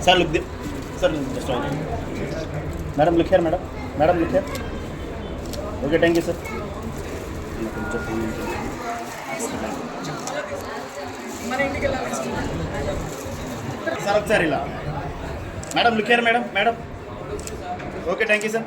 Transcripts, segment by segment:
Sir look दे sir just madam लिख madam madam लिख okay thank you sir sir ఒకసారి ఇలా madam లిఖారు madam madam okay thank you sir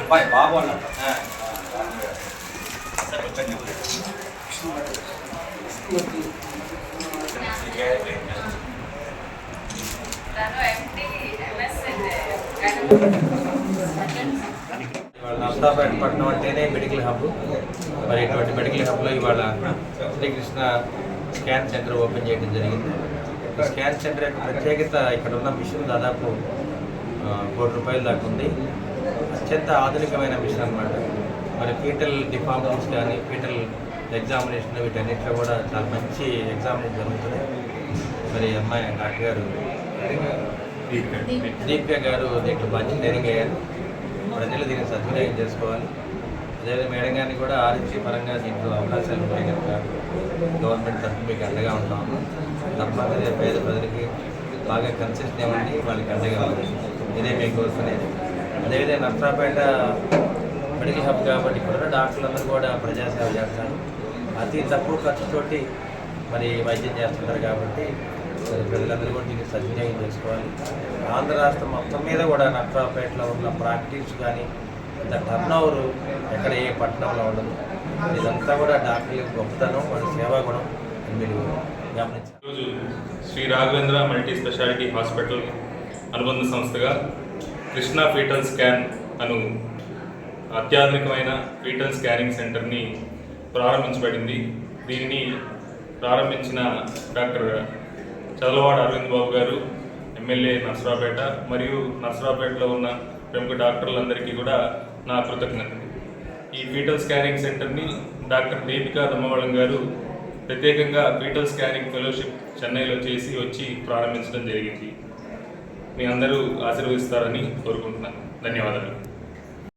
అబ్బాయి బాబు అన్నాడు sir వచ్చండి నర్సాపేట పట్టణం అంటేనే మెడికల్ హబ్. మరి ఇటువంటి మెడికల్ హబ్లో ఇవాళ శ్రీకృష్ణ స్కాన్ సెంటర్ ఓపెన్ చేయడం జరిగింది. స్కాన్ సెంటర్ యొక్క ప్రత్యేకత ఇక్కడ ఉన్న మిషన్ దాదాపు కోటి రూపాయల దాకా ఉంది. అత్యంత ఆధునికమైన మిషన్ అనమాట మరి ఫీటల్ డిఫార్మన్స్ కానీ పీటల్ ఎగ్జామినేషన్ వీటన్నిటిలో కూడా చాలా మంచి ఎగ్జామినేషన్ జరుగుతుంది. మరి అమ్మాయి డాక్టర్ గారు దీపిక. గారు దీంట్లో మంచి ట్రైనింగ్ అయ్యారు ప్రజలు దీన్ని సద్వినియోగం చేసుకోవాలి. అదేవిధంగా మేడం గారిని కూడా ఆరోగ్య పరంగా దీంట్లో అవకాశాలు ఉంటాయి కనుక గవర్నమెంట్ తరఫున మీకు అండగా ఉంటాము. తప్పనిసరిగా పేద ప్రజలకి బాగా కన్సెషన్ ఇవ్వండి వాళ్ళకి అండగా ఉంది ఇదే మేము కోరుకునేది అదేవిధంగా నర్సరాపేట మెడికల్ హబ్ కాబట్టి ఇక్కడ డాక్టర్లందరూ కూడా ప్రజాసేవ చేస్తారు. అతి తక్కువ ఖర్చుతోటి మరి వైద్యం చేస్తున్నారు కాబట్టి ప్రజలందరూ కూడా దీన్ని సద్వినియోగం చేసుకోవాలి. ఆంధ్ర రాష్ట్రం మొత్తం మీద కూడా నర్సరాపేటలో ఉన్న ప్రాక్టీస్ కానీ ఇంత టర్న్ ఓవర్ ఎక్కడ ఏ పట్టణంలో ఉండదు. ఇదంతా కూడా డాక్టర్ల గొప్పతనం వాళ్ళ సేవా గుణం అని మీరు గమనించారు ఈరోజు Shri Raghavendra multi speciality hospital అనుబంధ సంస్థగా కృష్ణా ఫీటల్ స్కాన్ అను అత్యాధునికమైన ఫీటల్ స్కానింగ్ సెంటర్ని ప్రారంభించబడింది. దీనిని ప్రారంభించిన డాక్టర్ చదలవాడ అరవింద్ బాబు గారు ఎమ్మెల్యే నర్సరావుపేట మరియు నర్సరావుపేటలో ఉన్న ప్రముఖ డాక్టర్లందరికీ కూడా నా కృతజ్ఞతలు. ఈ ఫీటల్ స్కానింగ్ సెంటర్ని డాక్టర్ దీపికా దమ్మవళం గారు ప్రత్యేకంగా ఫీటల్ స్కానింగ్ ఫెలోషిప్ చెన్నైలో చేసి వచ్చి ప్రారంభించడం జరిగింది. మీ అందరూ ఆశీర్వదిస్తారని కోరుకుంటున్నాను. ధన్యవాదాలు.